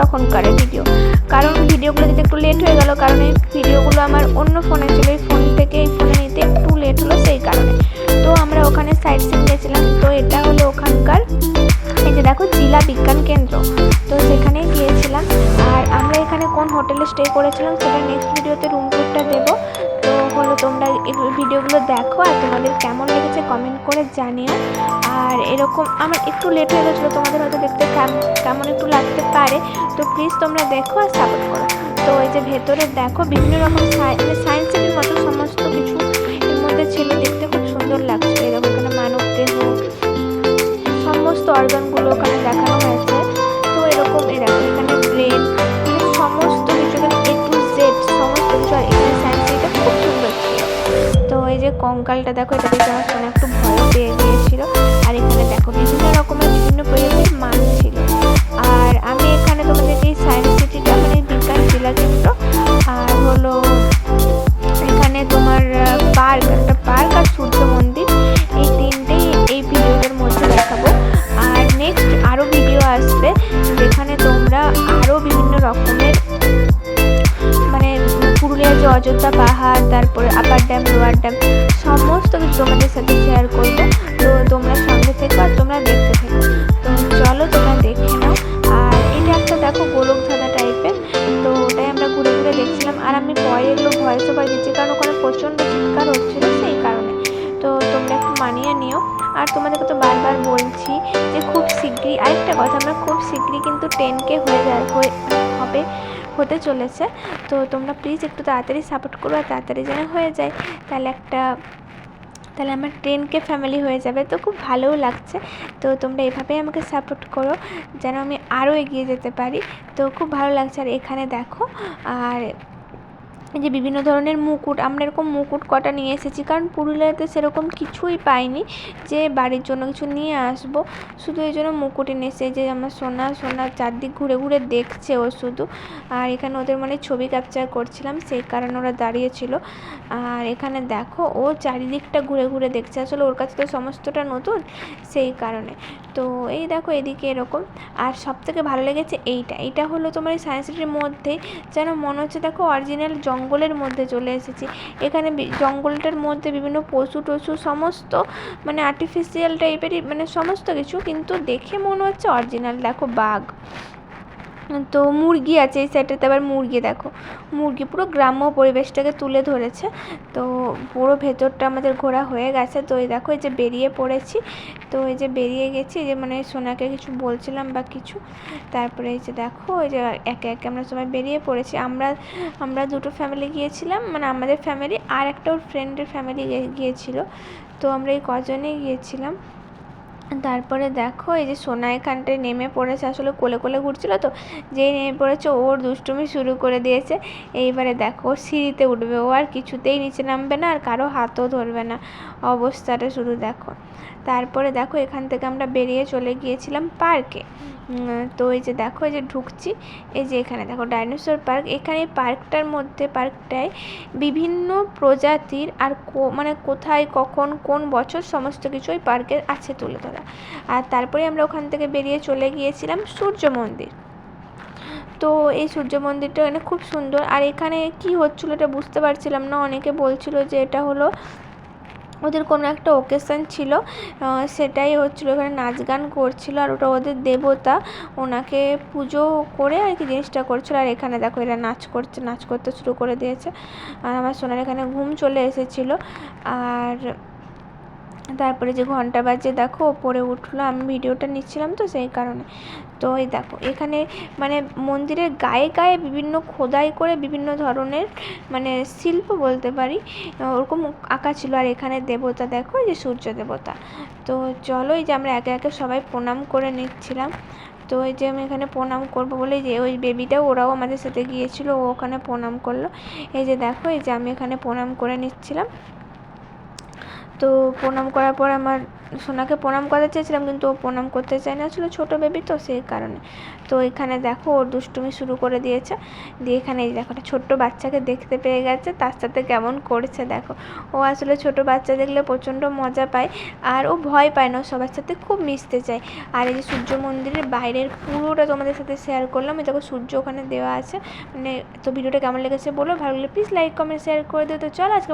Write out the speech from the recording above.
তখনকার ভিডিও কারণ ভিডিওগুলো দিতে একটু লেট হয়ে গেল, কারণ এই ভিডিওগুলো আমার অন্য ফোনে ছিল, এই ফোন থেকে এই ফোনে নিতে একটু লেট হলো সেই কারণে। তো আমরা ওখানে সাইড সিন গেছিলাম, তো এটা হলো ওখানকার, এই যে দেখো জেলা বিজ্ঞান কেন্দ্র। তো সেখানে গিয়েছিলাম, আর আমরা এখানে কোন হোটেলে স্টে করেছিলাম সেটা নেক্সট ভিডিওতে রুম টুরটা দেবো। তোমরা ভিডিওগুলো দেখো আর তোমাদের কেমন লেগেছে কমেন্ট করে জানিও। আর এরকম আমার একটু লেট হয়ে গেছিল, তোমাদের হয়তো দেখতে কেম- কেমন একটু লাগতে পারে। তো প্লিজ তোমরা দেখো আর সাপোর্ট করো। তো এই যে ভেতরে দেখো, বিভিন্ন রকম সায়েন্সের সিটির মতো সমস্ত কিছু এর মধ্যে ছিল। দেখতে খুব সুন্দর লাগছে এরকম এখানে মানব দেহ যে কঙ্কালটা, দেখো এটা দেখে আমার সামনে একটু ভয় পেয়ে গিয়েছিল। আর এখানে দেখো বিভিন্ন রকমের বিভিন্ন প্রজাতির মাছ ছিল। আর অযোধ্যা পাহাড়, তারপরে আপার ড্যাম লোয়ার ড্যাম সমস্ত কিছু তোমাদের সাথে শেয়ার করব। তো তোমরা সঙ্গে থেকো আর তোমরা দেখতে থেকো। তো চলো তোমরা দেখে নাও। আর এটা একটা দেখো গোলক টাইপের তো ওটাই আমরা ঘুরে ঘুরে দেখছিলাম। আর আমি পরে এগুলো ভয়েস ওভার দিচ্ছি, কারণ ওখানে প্রচণ্ড চিৎকার হচ্ছিল সেই কারণে। তো তোমরা একটু মানিয়ে নিও। আর তোমাদেরকে তো বারবার বলছি যে খুব শীঘ্রই আরেকটা কথা, আমরা খুব শীঘ্রই কিন্তু টেনকে হয়ে যায় হবে। হতে চলেছে। তো তোমরা প্লিজ একটু তাড়াতাড়ি সাপোর্ট করো আর তাড়াতাড়ি যেন হয়ে যায়। তাহলে একটা, তাহলে আমার টেনকে ফ্যামিলি হয়ে যাবে। তো খুব ভালোও লাগছে। তো তোমরা এভাবেই আমাকে সাপোর্ট করো, যেন আমি আরও এগিয়ে যেতে পারি। তো খুব ভালো লাগছে। আর এখানে দেখো, আর যে বিভিন্ন ধরনের মুকুট, আমরা এরকম মুকুট কটা নিয়ে এসেছি। কারণ পুরুলিয়াতে সেরকম কিছুই পাইনি যে বাড়ির জন্য কিছু নিয়ে আসব। শুধু এই জন্য মুকুট এসে যে আমার সোনা সোনা চারদিক ঘুরে ঘুরে দেখছে ও শুধু। আর এখানে ওদের মানে ছবি ক্যাপচার করছিলাম, সেই কারণে ওরা দাঁড়িয়েছিল। আর এখানে দেখো, ও চারিদিকটা ঘুরে ঘুরে দেখছে। আসলে ওর কাছে তো সমস্তটা নতুন, সেই কারণে। তো এই দেখো এদিকে এরকম। আর সব থেকে ভালো লেগেছে এইটা। এইটা হলো তোমার সায়েন্স সিটির মধ্যেই যেন মনে হচ্ছে দেখো অরিজিনাল জঙ্গলের মধ্যে চলে এসেছি। এখানে জঙ্গলটার মধ্যে বিভিন্ন পশু টশু সমস্ত মানে আর্টিফিশিয়াল টাইপেরই মানে সমস্ত কিছু, কিন্তু দেখে মনে হচ্ছে অরিজিনাল দেখো বাঘ। তো মুরগি আছে এই সাইডটাতে আবার মুরগি দেখো। মুরগি পুরো গ্রাম্য পরিবেশটাকে তুলে ধরেছে। তো পুরো ভেতরটা আমাদের ঘোরা হয়ে গেছে। তো এই দেখো, এই যে বেরিয়ে পড়েছি। তো এই যে বেরিয়ে গেছি, এই যে মানে সোনাকে কিছু বলছিলাম বা কিছু। তারপরে এই যে দেখো, এই যে একে একে আমরা সবাই বেরিয়ে পড়েছি। আমরা আমরা দুটো ফ্যামিলি গিয়েছিলাম। মানে আমাদের ফ্যামিলি আর একটা ওর ফ্রেন্ডের ফ্যামিলি গিয়েছিল। তো আমরা এই কজনেই গিয়েছিলাম। তারপরে দেখো, এই যে সোনা এখানটায় নেমে পড়েছে, আসলে কোলে কোলে ঘুরছিল তো, যেই নেমে পড়েছে, ওর দুষ্টুমি শুরু করে দিয়েছে। এইবারে দেখো সিঁড়িতে উঠবে, ও আর কিছুতেই নিচে নামবে না, আর কারও হাতও ধরবে না। অবস্থাটা শুধু দেখো। তারপরে দেখো, এখান থেকে আমরা বেরিয়ে চলে গিয়েছিলাম পার্কে। তো এই যে দেখো, এই যে ঢুকছি, এই যে এখানে দেখো, ডাইনোসর পার্ক। এখানে পার্কটার মধ্যে, পার্কটায় বিভিন্ন প্রজাতির আর মানে কোথায়, কখন, কোন বছর সমস্ত কিছু ওই পার্কে আছে তুলে ধরা। আর তারপরে আমরা ওখান থেকে বেরিয়ে চলে গিয়েছিলাম সূর্য মন্দির। তো এই সূর্য মন্দিরটা এখানে খুব সুন্দর। আর এখানে কি হচ্ছিল এটা বুঝতে পারছিলাম না। অনেকে বলছিল যে এটা হলো ওদের কোনো একটা ওকেশন ছিল। সেটাই হচ্ছিল এখানে নাচ গান করছিল আর ওটা ওদের দেবতা ওনাকে পুজো করে আর কি জিনিসটা করছিল। আর এখানে দেখো এরা নাচ করছে, নাচ করতে শুরু করে দিয়েছে। আর আমার সোনার এখানে ঘুম চলে এসেছিল। আর তারপরে যে ঘণ্টা বাজে, দেখো, ওপরে উঠল, আমি ভিডিওটা নিচ্ছিলাম তো সেই কারণে। তো এই দেখো, এখানে মানে মন্দিরের গায়ে গায়ে বিভিন্ন খোদাই করে বিভিন্ন ধরনের মানে শিল্প বলতে পারি, ওরকম আঁকা ছিল। আর এখানে দেবতা দেখো যে সূর্য দেবতা। তো চলো, এই যে আমরা একে একে সবাই প্রণাম করে নিচ্ছিলাম। তো এই যে আমি এখানে প্রণাম করব বলে যে ওই বেবিটাও ওরাও আমাদের সাথে গিয়েছিল, ও ওখানে প্রণাম করল। এই যে দেখো, এই যে আমি এখানে প্রণাম করে নিচ্ছিলাম। তো প্রণাম করার পর আমার সোনাকে প্রণাম করতে চেয়েছিলাম, কিন্তু ও প্রণাম করতে চায় না। আসলে ছোটো বেবি তো, সেই কারণে। তো এখানে দেখো, ওর দুষ্টুমি শুরু করে দিয়েছে। দিয়ে এখানে এই দেখো ছোট্ট বাচ্চাকে দেখতে পেয়ে গেছে। তার সাথে কেমন করেছে দেখো। ও আসলে ছোট বাচ্চা দেখলে প্রচণ্ড মজা পায়, আর ও ভয় পায় না। সবার সাথে খুব মিশতে চায়। আর এই যে সূর্য মন্দিরের বাইরের পুরোটা তোমাদের সাথে শেয়ার করলাম। এই দেখো, সূর্য ওখানে দেওয়া আছে। মানে তো ভিডিওটা কেমন লেগেছে বলো? ভালো লাগলে প্লিজ লাইক কমেন্ট শেয়ার করে দিও। তো চলো আজকে